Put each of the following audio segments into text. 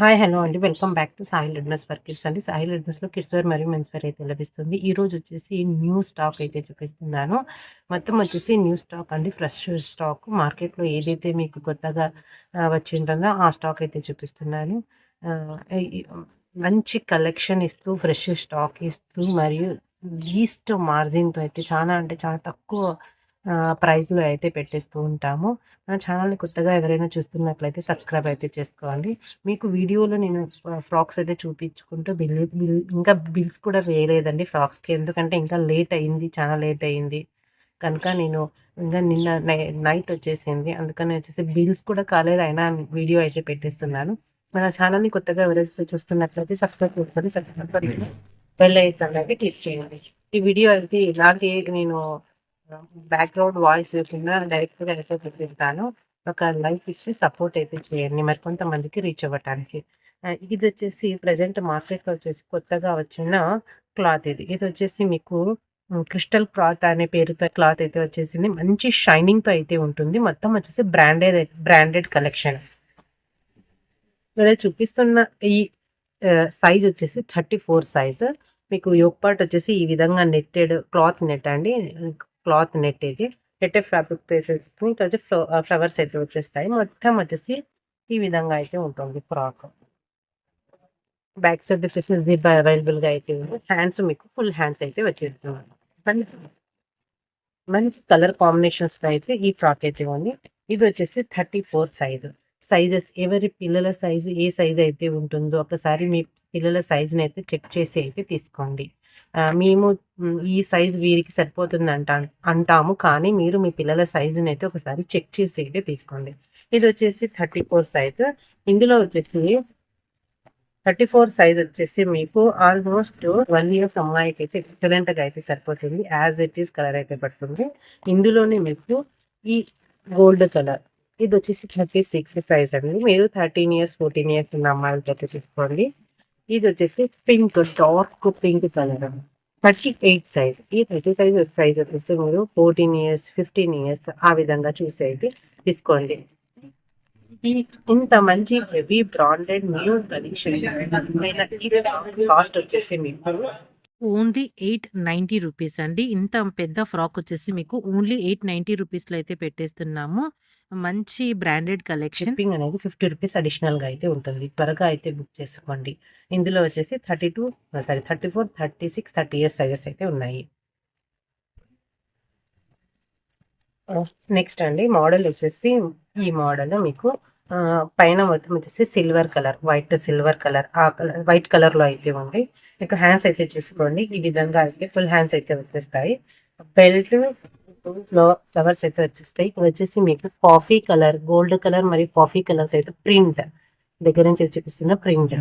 Hi hello అండి. Welcome back to Sahil లిడ్నెస్ for kids అండి. సాహిల్ లిడ్నెస్లో కిడ్స్ వేర్ మరియు మెన్స్ వేర్ అయితే లభిస్తుంది. ఈ రోజు వచ్చేసి న్యూ స్టాక్ అయితే చూపిస్తున్నాను. మొత్తం వచ్చేసి న్యూ స్టాక్ అండి. ఫ్రెష్ స్టాక్ మార్కెట్లో ఏదైతే మీకు కొత్తగా వచ్చి ఉంటుందో ఆ స్టాక్ అయితే చూపిస్తున్నాను. మంచి కలెక్షన్ ఇస్తూ ఫ్రెష్ స్టాక్ ఇస్తూ మరియు లీస్ట్ మార్జిన్తో అయితే చాలా అంటే చాలా తక్కువ ప్రైస్లో అయితే పెట్టేస్తూ ఉంటాము. నా ఛానల్ని కొత్తగా ఎవరైనా చూస్తున్నట్లయితే సబ్స్క్రైబ్ అయితే చేసుకోండి మీకు వీడియోలో నేను ఫ్రాక్స్ అయితే చూపించుకుంటూ బిల్ బిల్ ఇంకా బిల్స్ కూడా వేయలేదండి ఫ్రాక్స్కి. ఎందుకంటే ఇంకా లేట్ అయింది చాలా లేట్ అయింది. కనుక నేను ఇంకా నిన్న నై- నైట్ వచ్చేసింది. అందుకని వచ్చేసి బిల్స్ కూడా కాలేదు అయినా వీడియో అయితే పెట్టేస్తున్నాను. మన ఛానల్ని కొత్తగా ఎవరైతే చూస్తున్నట్లయితే సబ్స్క్రైబ్ చేసుకొని సబ్స్క్రైబ్ బెల్ అయితే క్లిక్ చేయండి. ఈ వీడియో అయితే ఇలాంటి నేను బ్యాక్గ్రౌండ్ వాయిస్ లేకుండా డైరెక్ట్గా అయితే పెట్టిస్తాను ఒక లైక్ ఇచ్చి సపోర్ట్ అయితే చేయండి. మరి కొంతమందికి రీచ్ అవ్వటానికి. ఇది వచ్చేసి ప్రజెంట్ మార్కెట్లో వచ్చేసి కొత్తగా వచ్చిన క్లాత్ ఇది. ఇది వచ్చేసి మీకు క్రిస్టల్ క్లాత్ అనే పేరుతో క్లాత్ అయితే వచ్చేసింది. మంచి షైనింగ్తో అయితే ఉంటుంది. మొత్తం వచ్చేసి బ్రాండెడ్ బ్రాండెడ్ కలెక్షన్ ఇక్కడ చూపిస్తున్న ఈ సైజ్ వచ్చేసి థర్టీ ఫోర్ సైజ్ మీకు యోక్ పార్ట్ వచ్చేసి ఈ విధంగా నెట్టెడ్ క్లాత్ నెట్ అండి. క్లాత్ నెట్ ఇది నెట్టే ఫ్యాబ్రిక్ వేసేసుకుని ఇక్కడ వచ్చి ఫ్లవర్స్ అయితే వచ్చేస్తాయి. మొత్తం వచ్చేసి ఈ విధంగా అయితే ఉంటుంది ఫ్రాక్. బ్యాక్ సైడ్ వచ్చేసి జిప్ అవైలబుల్గా అయితే ఉంది. హ్యాండ్స్ మీకు ఫుల్ హ్యాండ్స్ అయితే వచ్చేస్తున్నాయి. మంచి కలర్ కాంబినేషన్స్ అయితే ఈ ఫ్రాక్ అయితే ఉంది. ఇది వచ్చేసి థర్టీ ఫోర్ సైజు. సైజెస్ ఎవరి పిల్లల సైజు ఏ సైజు అయితే ఉంటుందో ఒకసారి మీ పిల్లల సైజుని అయితే చెక్ చేసి అయితే తీసుకోండి. మేము ఈ సైజు వీరికి సరిపోతుంది అంటా అంటాము. కానీ మీరు మీ పిల్లల సైజుని అయితే ఒకసారి చెక్ చేసి అయితే తీసుకోండి. ఇది వచ్చేసి థర్టీ ఫోర్ సైజ్. ఇందులో వచ్చేసి థర్టీ ఫోర్ సైజ్ వచ్చేసి మీకు ఆల్మోస్ట్ వన్ ఇయర్స్ అమ్మాయికి అయితే ఎక్సలెంట్గా అయితే సరిపోతుంది. యాజ్ ఇట్ ఈస్ కలర్ అయితే పడుతుంది. ఇందులోనే మీకు ఈ గోల్డ్ కలర్ ఇది వచ్చేసి థర్టీ సిక్స్ సైజ్ అండి. మీరు థర్టీన్ ఇయర్స్ ఫోర్టీన్ ఇయర్స్ ఉన్న అమ్మాయిలకి అయితే తీసుకోండి. ఇది వచ్చేసి pink dark pink colour thirty eight size. ఈ థర్టీ సైజ్ సైజ్ వచ్చేసి మీరు ఫోర్టీన్ ఇయర్స్ ఫిఫ్టీన్ ఇయర్స్ ఆ విధంగా చూసి అయితే తీసుకోండి. ఈ ఇంత మంచి heavy branded new collection cost వచ్చేసి మీకు ఓన్లీ ఎయిట్ నైంటీ రూపీస్ అండి. ఇంత పెద్ద ఫ్రాక్ వచ్చేసి మీకు ఓన్లీ ఎయిట్ నైంటీ రూపీస్లో అయితే పెట్టేస్తున్నాము. మంచి బ్రాండెడ్ కలెక్షన్. షిప్పింగ్ అనేది ఫిఫ్టీ రూపీస్ అడిషనల్గా అయితే ఉంటుంది. త్వరగా అయితే బుక్ చేసుకోండి. ఇందులో వచ్చేసి thirty two sorry thirty four thirty six thirty years sizes అయితే ఉన్నాయి. నెక్స్ట్ అండి మోడల్ వచ్చేసి ఈ మోడల్ మీకు పైన మొత్తం వచ్చేసి silver colour white silver colour ఆ కలర్ వైట్ కలర్లో అయితే ఉంది. మీకు హ్యాండ్స్ అయితే చూసుకోండి. ఈ విధంగా అయితే ఫుల్ హ్యాండ్స్ అయితే వచ్చేస్తాయి. బెల్ట్ ఫ్లవర్స్ అయితే వచ్చేస్తాయి. ఇక్కడ వచ్చేసి మీకు కాఫీ కలర్ గోల్డ్ కలర్ మరియు కాఫీ కలర్ అయితే ప్రింట్ దగ్గర నుంచి చూపిస్తున్న ప్రింట్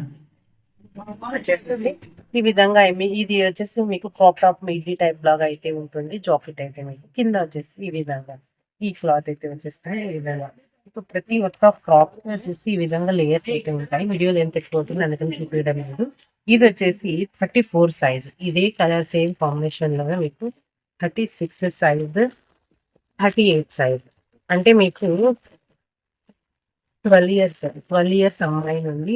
వచ్చేస్తుంది ఈ విధంగా ఇది వచ్చేసి మీకు క్రాప్ టాప్ మిడ్డీ టైప్ లాగా అయితే ఉంటుంది. జాకెట్ అయితే మీకు. కింద వచ్చేసి ఈ విధంగా ఈ క్లాత్ అయితే వచ్చేస్తాయి ఈ విధంగా ఇప్పుడు ప్రతి ఒక్క ఫ్రాక్ వచ్చేసి ఈ విధంగా లేయర్స్ అయితే ఉంటాయి. వీడియో ఎంత ఎక్కువ అవుతుంది. అందుకని చూపించడం లేదు. ఇది వచ్చేసి థర్టీ ఫోర్ సైజ్ ఇదే కలర్ సేమ్ కాంబినేషన్లోనే మీకు thirty six size thirty eight size అంటే మీకు ట్వెల్వ్ ఇయర్స్ ట్వెల్వ్ ఇయర్స్ అమ్మాయి నుండి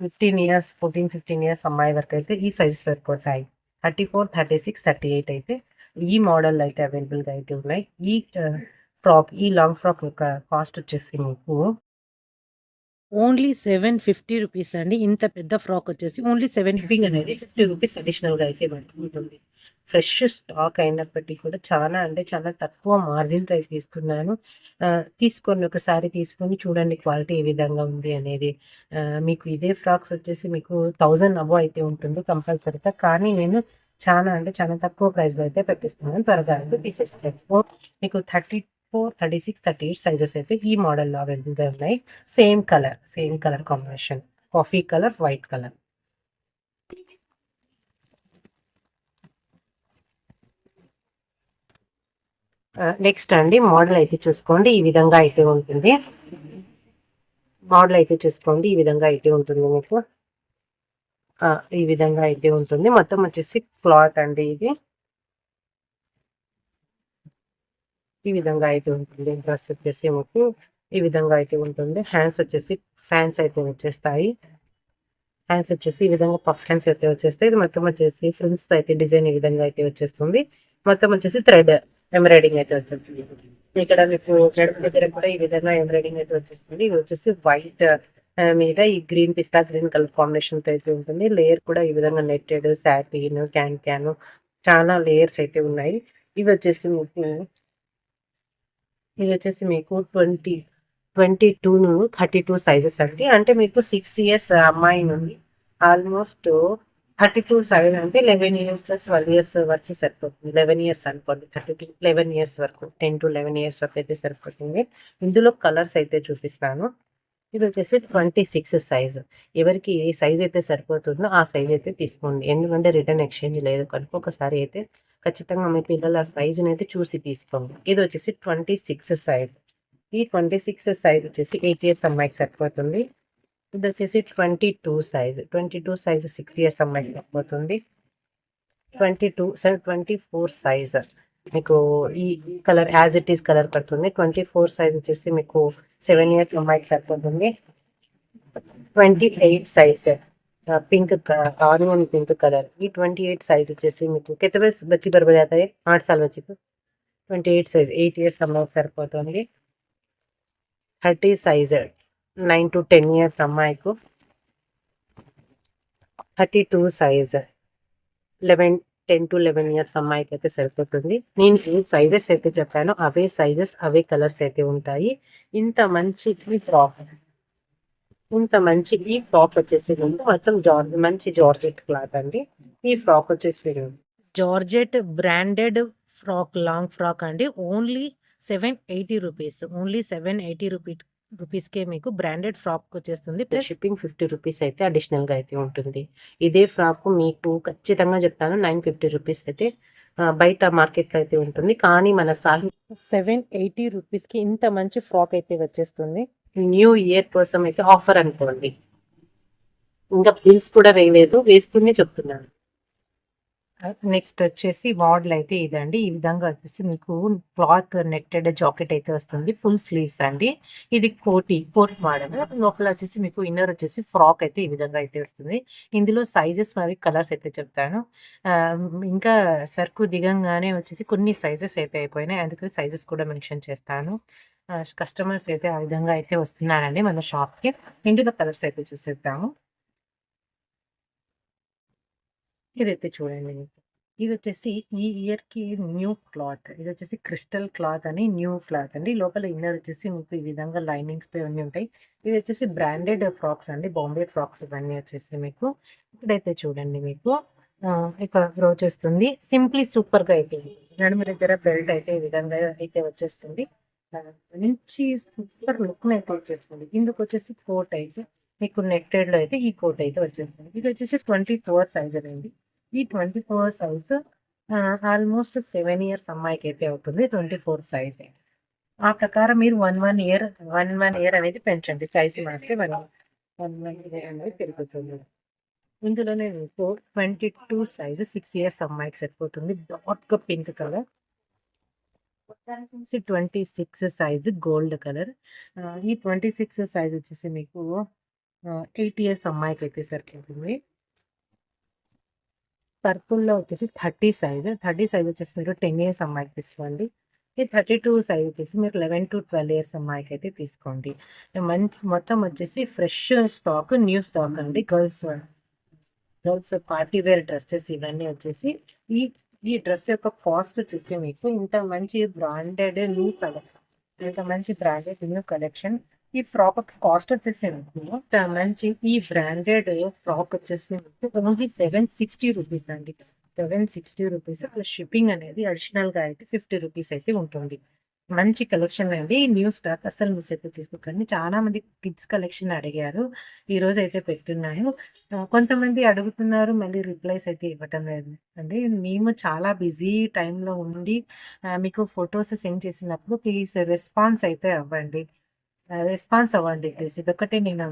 fifteen years fourteen fifteen years అమ్మాయి వరకు అయితే ఈ సైజు సరిపోతాయి. Thirty four thirty six thirty eight అయితే ఈ మోడల్ అయితే అవైలబుల్గా అయితే ఉన్నాయి. ఈ ఫ్రాక్ ఈ లాంగ్ ఫ్రాక్ యొక్క కాస్ట్ వచ్చేసి మీకు ఓన్లీ సెవెన్ ఫిఫ్టీ రూపీస్ అండి. ఇంత పెద్ద ఫ్రాక్ వచ్చేసి ఓన్లీ సెవెన్ షిప్పింగ్ అనేది ఫిఫ్టీ రూపీస్ అడిషనల్గా అయితే ఉంటుంది ఫ్రెష్ స్టాక్ అయినప్పటికీ కూడా చాలా అంటే చాలా తక్కువ మార్జిన్తో అయితే ఇస్తున్నాను ఆ, తీసుకొని ఒకసారి తీసుకొని చూడండి క్వాలిటీ ఏ విధంగా ఉంది అనేది. మీకు ఇదే ఫ్రాక్స్ వచ్చేసి మీకు థౌజండ్ అబో అయితే ఉంటుంది కంపల్సరీగా. కానీ నేను చాలా అంటే చాలా తక్కువ ప్రైస్లో అయితే పెట్టిస్తున్నాను. త్వరగా అయితే తీసేస్తాను. మీకు thirty four thirty six thirty eight sizes అయితే ఈ మోడల్లో అవైలబుల్గా ఉన్నాయి. Same colour same colour combination coffee colour white colour next అండి మోడల్ అయితే చూసుకోండి. ఈ విధంగా అయితే ఉంటుంది. మోడల్ అయితే చూసుకోండి. ఈ విధంగా అయితే ఉంటుంది మీకు. ఈ విధంగా అయితే ఉంటుంది. మొత్తం వచ్చేసి క్లాత్ అండి ఇది. ఈ విధంగా అయితే ఉంటుంది. డ్రెస్ వచ్చేసి మీకు ఈ విధంగా అయితే ఉంటుంది. హ్యాండ్స్ వచ్చేసి ఫ్యాన్స్ అయితే వచ్చేస్తాయి. హ్యాండ్స్ వచ్చేసి ఈ విధంగా పఫ్ హ్యాండ్స్ అయితే వచ్చేస్తాయి. ఇది మొత్తం వచ్చేసి ఫ్రిల్స్ అయితే డిజైన్ ఈ విధంగా అయితే వచ్చేస్తుంది. మొత్తం వచ్చేసి థ్రెడ్ ఎంబ్రాయిడింగ్ అయితే వచ్చేస్తుంది. ఇక్కడ మీకు దగ్గర కూడా ఈ విధంగా ఎంబ్రాయిడింగ్ అయితే వచ్చేస్తుంది. ఇది వచ్చేసి వైట్ మీద ఈ గ్రీన్ పిస్తా గ్రీన్ కలర్ కాంబినేషన్తో అయితే ఉంటుంది. లేయర్ కూడా ఈ విధంగా నెట్టెడ్ సాటిన్ క్యాన్ క్యాన్ చాలా లేయర్స్ అయితే ఉన్నాయి. ఇవి వచ్చేసి మీకు ఇది వచ్చేసి మీకు twenty twenty two thirty two sizes అండి. అంటే మీకు సిక్స్ ఇయర్స్ అమ్మాయి నుండి ఆల్మోస్ట్ థర్టీ టూ సైజ్ అంటే లెవెన్ ఇయర్స్ ట్వెల్వ్ ఇయర్స్ వరకు సరిపోతుంది. లెవెన్ ఇయర్స్ అనుకోండి. థర్టీ టూ లెవెన్ ఇయర్స్ వరకు టెన్ టు లెవెన్ ఇయర్స్ వరకు అయితే సరిపోతుంది. ఇందులో కలర్స్ అయితే చూపిస్తాను. ఇది వచ్చేసి ట్వంటీ సిక్స్ సైజ్. ఎవరికి ఏ సైజ్ అయితే సరిపోతుందో ఆ సైజ్ అయితే తీసుకోండి. ఎందుకంటే రిటర్న్ ఎక్స్చేంజ్ లేదు. కనుక ఒకసారి అయితే ఖచ్చితంగా మీ పిల్లల సైజుని అయితే చూసి తీసుకోండి. ఇది వచ్చేసి ట్వంటీ సిక్స్ సైజ్. ఈ ట్వంటీ సిక్స్ సైజ్ వచ్చేసి ఎయిట్ ఇయర్స్ అమ్మాయికి సరిపోతుంది. ఇది వచ్చేసి twenty two size. Twenty two size six years అమ్మాయికి సరిపోతుంది. Twenty two sir twenty four size. మీకు ఈ colour as it is colour పడుతుంది. ట్వంటీ ఫోర్ సైజ్ వచ్చేసి మీకు సెవెన్ ఇయర్స్ అమ్మాయికి సరిపోతుంది. Twenty eight size. Pink onion pink colour ये ट्वेंटी एट साइज వచ్చేసి మీకు कितने बस बच्ची पर जाता है आठ साल बच्ची को twenty eight size eight years అమ్మాయికి సరిపోతుంది thirty size nine to ten years అమ్మాయికు thirty two size eleven ten to eleven years అమ్మాయికి అయితే సరిపోతుంది నేను ఏ సైజెస్ అయితే చెప్పానో అవే సైజెస్ అవే కలర్స్ అయితే ఉంటాయి ఇంత మంచి ఫ్రాక్ ఇంత మంచి ఈ ఫ్రాక్ వచ్చేసి మొత్తం జార్జ్ మంచి జార్జెట్ క్లాత్ అండి. ఈ ఫ్రాక్ వచ్చేసి georgette branded frock long frock అండి. Only seven eighty rupees only seven eighty rupee రూపీస్కే మీకు బ్రాండెడ్ ఫ్రాక్ వచ్చేస్తుంది. ప్లస్ షిప్పింగ్ ఫిఫ్టీ రూపీస్ అయితే అడిషనల్గా అయితే ఉంటుంది. ఇదే ఫ్రాక్ మీకు ఖచ్చితంగా చెప్తాను నైన్ ఫిఫ్టీ రూపీస్ అయితే బయట మార్కెట్లో అయితే ఉంటుంది. కానీ మన సాయి సెవెన్ ఎయిటీ రూపీస్కి ఇంత మంచి ఫ్రాక్ అయితే వచ్చేస్తుంది. న్యూ ఇయర్ కోసం అయితే ఆఫర్ అనుకోండి. ఇంకా బిల్స్ కూడా వేయలేదు. వేసుకునే చెప్తున్నాను. నెక్స్ట్ వచ్చేసి మోడల్ అయితే ఇదండి. ఈ విధంగా వచ్చేసి మీకు క్లాత్ నెట్టెడ్ జాకెట్ అయితే వస్తుంది. ఫుల్ స్లీవ్స్ అండి. ఇది కోటి కోట్ మోడల్ లోపల వచ్చేసి మీకు ఇన్నర్ వచ్చేసి ఫ్రాక్ అయితే ఈ విధంగా అయితే వస్తుంది. ఇందులో సైజెస్ మరి కలర్స్ అయితే చెప్తాను. ఇంకా సరుకు దిగంగానే వచ్చేసి కొన్ని సైజెస్ అయితే అయిపోయినాయి. అందుకని సైజెస్ కూడా మెన్షన్ చేస్తాను. కస్టమర్స్ అయితే ఆ విధంగా అయితే వస్తున్నారండి మన షాప్కి. ఇందులో కలర్స్ అయితే చూసేద్దాము. ఇదైతే చూడండి. మీకు ఇది వచ్చేసి ఈ ఇయర్కి న్యూ క్లాత్ ఇది వచ్చేసి క్రిస్టల్ క్లాత్ అని న్యూ క్లాత్ అండి. లోపల ఇన్నర్ వచ్చేసి మీకు ఈ విధంగా లైనింగ్స్ ఇవన్నీ ఉంటాయి. ఇవి వచ్చేసి బ్రాండెడ్ ఫ్రాక్స్ అండి. బాంబే ఫ్రాక్స్ ఇవన్నీ వచ్చేసి మీకు. ఇక్కడైతే చూడండి మీకు. ఇక ఇక్కడ వస్తుంది సింప్లీ సూపర్గా అయితే నడుము దగ్గర బెల్ట్ అయితే ఈ విధంగా అయితే వచ్చేస్తుంది. మంచి సూపర్ లుక్ అయితే వచ్చేస్తుంది ఇందుకు వచ్చేసి కోట్ అయితే మీకు నెట్టెడ్లో అయితే ఈ కోట్ అయితే వచ్చేస్తుంది ఇది వచ్చేసి ట్వంటీ ఫోర్ సైజ్ అండి. ఈ twenty four size almost seven years అమ్మాయికి అయితే అవుతుంది ట్వంటీ ఫోర్ సైజ్ ఆ ప్రకారం మీరు one one year one one year అనేది పెంచండి. సైజ్ మాత్రమే వన్ వన్ వన్ ఇయర్ అనేది పెరుగుతుంది. ఇందులోనే మీకు twenty two size six years అమ్మాయికి సరిపోతుంది. Dark pink colour twenty six size gold colour. ఈ ట్వంటీ సిక్స్ సైజ్ వచ్చేసి మీకు ఎయిట్ ఇయర్స్ అమ్మాయికి అయితే సరిపోతుంది. పర్పుల్లో వచ్చేసి థర్టీ సైజ్. థర్టీ సైజ్ వచ్చేసి మీరు టెన్ ఇయర్స్ అమ్మాయికి తీసుకోండి. ఈ థర్టీ టూ సైజ్ వచ్చేసి మీరు లెవెన్ టు ట్వెల్వ్ ఇయర్స్ అమ్మాయికి అయితే తీసుకోండి మంచి మొత్తం వచ్చేసి ఫ్రెష్ స్టాక్ న్యూ స్టాక్ అండి. Girls girls party wear dresses ఇవన్నీ వచ్చేసి ఈ ఈ డ్రెస్ యొక్క కాస్ట్ వచ్చేసి మీకు ఇంత మంచి బ్రాండెడ్ న్యూ కలర్ ఇంత మంచి బ్రాండెడ్ న్యూ కలెక్షన్ ఈ ఫ్రాక్ కాస్ట్ వచ్చేసి మీకు ఇంత మంచి ఈ బ్రాండెడ్ ఫ్రాక్ వచ్చేసి మీకు ఓన్లీ సెవెన్ సిక్స్టీ రూపీస్ అండి. సెవెన్ సిక్స్టీ రూపీస్ షిప్పింగ్ అనేది అడిషనల్గా అయితే ఫిఫ్టీ రూపీస్ అయితే ఉంటుంది. మంచి కలెక్షన్ అండి. న్యూ స్టాక్ అస్సలు మిస్ అయితే తీసుకోకండి చాలా మంది కిడ్స్ కలెక్షన్ అడిగారు. ఈ రోజు అయితే పెట్టున్నాను. కొంతమంది అడుగుతున్నారు మళ్ళీ రిప్లైస్ అయితే ఇవ్వటం లేదు అండి మేము చాలా బిజీ టైంలో ఉండి మీకు ఫొటోస్ సెండ్ చేసినప్పుడు ప్లీజ్ రెస్పాన్స్ అయితే అవ్వండి. రెస్పాన్స్ అవ్వండి ప్లీజ్ ఇదొకటి నేను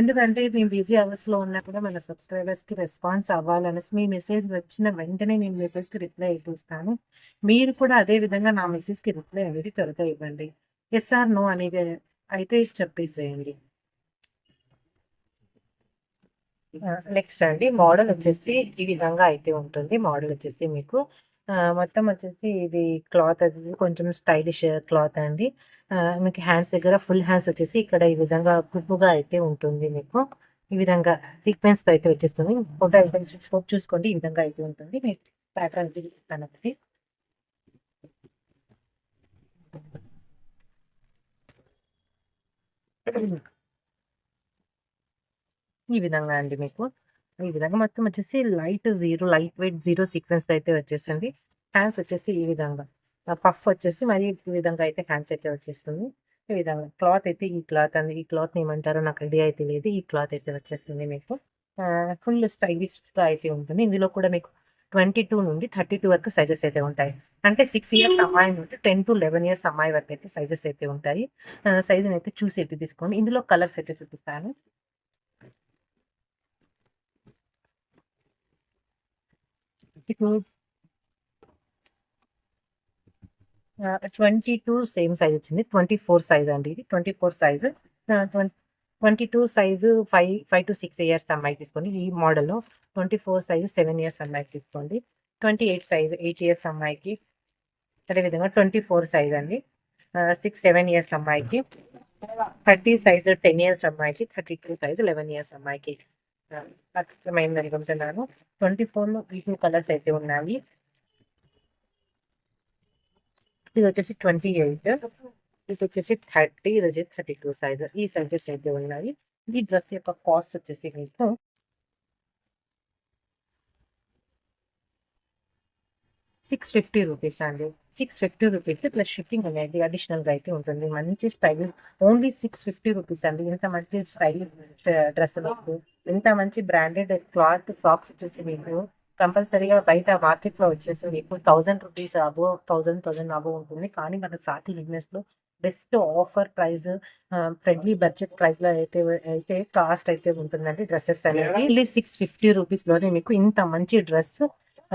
ఎందుకంటే మేము బిజీ అవర్స్లో ఉన్నా కూడా మన సబ్స్క్రైబర్స్కి రెస్పాన్స్ అవ్వాలనేసి మీ మెసేజ్ వచ్చిన వెంటనే నేను మెసేజ్కి రిప్లై అయిపోస్తాను మీరు కూడా అదే విధంగా నా మెసేజ్కి రిప్లై అనేది త్వరగా ఇవ్వండి. ఎస్ఆర్ నో అనేది అయితే చెప్పేసేయండి. నెక్స్ట్ అండి మోడల్ వచ్చేసి ఈ విధంగా అయితే ఉంటుంది. మోడల్ వచ్చేసి మీకు మొత్తం వచ్చేసి ఇది క్లాత్ అది కొంచెం స్టైలిష్ క్లాత్ అండి. మీకు హ్యాండ్స్ దగ్గర ఫుల్ హ్యాండ్స్ వచ్చేసి ఇక్కడ ఈ విధంగా గుబ్బుగా అయితే ఉంటుంది మీకు. ఈ విధంగా సీక్వెన్స్తో అయితే వచ్చేస్తుంది. ఫోటో ఐటమ్స్ చూసుకోండి. ఈ విధంగా అయితే ఉంటుంది. మీకు ప్యాటర్న్ కనబడి ఈ విధంగా అండి మీకు. ఈ విధంగా మొత్తం వచ్చేసి light zero light weight zero sequence అయితే వచ్చేసింది. హ్యాండ్స్ వచ్చేసి ఈ విధంగా. పఫ్ వచ్చేసి మరి ఈ విధంగా అయితే హ్యాండ్స్ అయితే వచ్చేస్తుంది. ఈ విధంగా క్లాత్ అయితే ఈ క్లాత్ అండి. ఈ క్లాత్ ఏమంటారో నాకు ఐడియా అయితే లేదు. ఈ క్లాత్ అయితే వచ్చేస్తుంది మీకు. ఫుల్ స్టైలిష్గా అయితే ఉంటుంది. ఇందులో కూడా మీకు ట్వంటీ టూ నుండి థర్టీ టూ వరకు సైజెస్ అయితే ఉంటాయి. అంటే సిక్స్ ఇయర్స్ అమ్మాయి నుండి టెన్ టు లెవెన్ ఇయర్స్ అమ్మాయి వరకు అయితే సైజెస్ అయితే ఉంటాయి. సైజుని అయితే చూసి అయితే తీసుకోండి. ఇందులో కలర్స్ అయితే చూపిస్తాను. Twenty two. సేమ్ సైజ్ వచ్చింది. ట్వంటీ ఫోర్ సైజ్ అండి ఇది. Twenty four size. Twenty two size five five to six years అమ్మాయి తీసుకోండి. ఈ మోడల్లో twenty four size seven years అమ్మాయికి తీసుకోండి. Twenty eight size eight years అమ్మాయికి అదేవిధంగా ట్వంటీ ఫోర్ సైజ్ అండి. సిక్స్ సెవెన్ ఇయర్స్ అమ్మాయికి. థర్టీ సైజ్ టెన్ ఇయర్స్ అమ్మాయికి thirty two size eleven years అమ్మాయికి ఆ, అనుకుంటున్నాను ట్వంటీ ఫోర్లో ఈ టూ కలర్స్ అయితే ఉన్నాయి. ఇది వచ్చేసి ట్వంటీ ఎయిట్. ఇది వచ్చేసి థర్టీ. ఇది వచ్చేసి థర్టీ టూ సైజ్ ఈ సైజెస్ అయితే ఉన్నాయి. ఈ డ్రెస్ యొక్క కాస్ట్ వచ్చేసి మీకు సిక్స్ ఫిఫ్టీ రూపీస్ అండి. Six fifty rupees plus shipping అనేది అడిషనల్గా అయితే ఉంటుంది. మంచి style only six fifty rupees అండి. ఇంత మంచి స్టైల్ uh, డ్రెస్ ఇంత మంచి బ్రాండెడ్ క్లాత్ ఫ్రాక్స్ వచ్చేసి మీకు కంపల్సరీగా బయట మార్కెట్లో వచ్చేసి మీకు thousand rupees above thousand thousand above ఉంటుంది. కానీ మన సాటి బిజినెస్లో best offer price friendly budget ప్రైస్లో అయితే అయితే కాస్ట్ అయితే ఉంటుందండి డ్రెస్సెస్ అనేవి. సిక్స్ ఫిఫ్టీ రూపీస్లోనే మీకు ఇంత మంచి డ్రెస్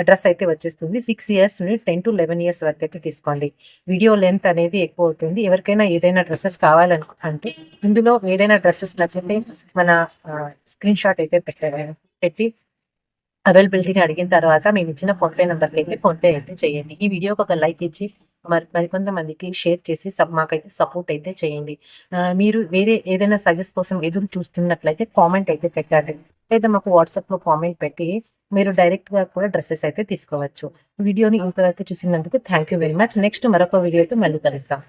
డ్రెస్ అయితే వచ్చేస్తుంది. సిక్స్ ఇయర్స్ నుండి టెన్ టు లెవెన్ ఇయర్స్ వరకు అయితే తీసుకోండి. వీడియో లెంత్ అనేది ఎక్కువ అవుతుంది. ఎవరికైనా ఏదైనా డ్రెస్సెస్ కావాలనుకుంటే ఇందులో ఏదైనా డ్రెస్సెస్ నచ్చితే మన స్క్రీన్ షాట్ అయితే పెట్టి అవైలబిలిటీని అడిగిన తర్వాత మేము ఇచ్చిన ఫోన్ పే నెంబర్కి అయితే ఫోన్ పే అయితే చేయండి. ఈ వీడియోకి ఒక లైక్ ఇచ్చి మరి మరికొంతమందికి షేర్ చేసి సబ్ మాకైతే సపోర్ట్ అయితే చేయండి. మీరు వేరే ఏదైనా సజెస్ట్ కోసం ఎదురు చూస్తున్నట్లయితే కామెంట్ అయితే పెట్టండి. లేదా మాకు వాట్సాప్లో కామెంట్ పెట్టి మీరు డైరెక్ట్గా కూడా డ్రెస్సెస్ అయితే తీసుకోవచ్చు. వీడియోని ఇంతవరకు చూసినందుకు thank you very much. Next మరొక వీడియోతో మళ్ళీ కలుస్తాం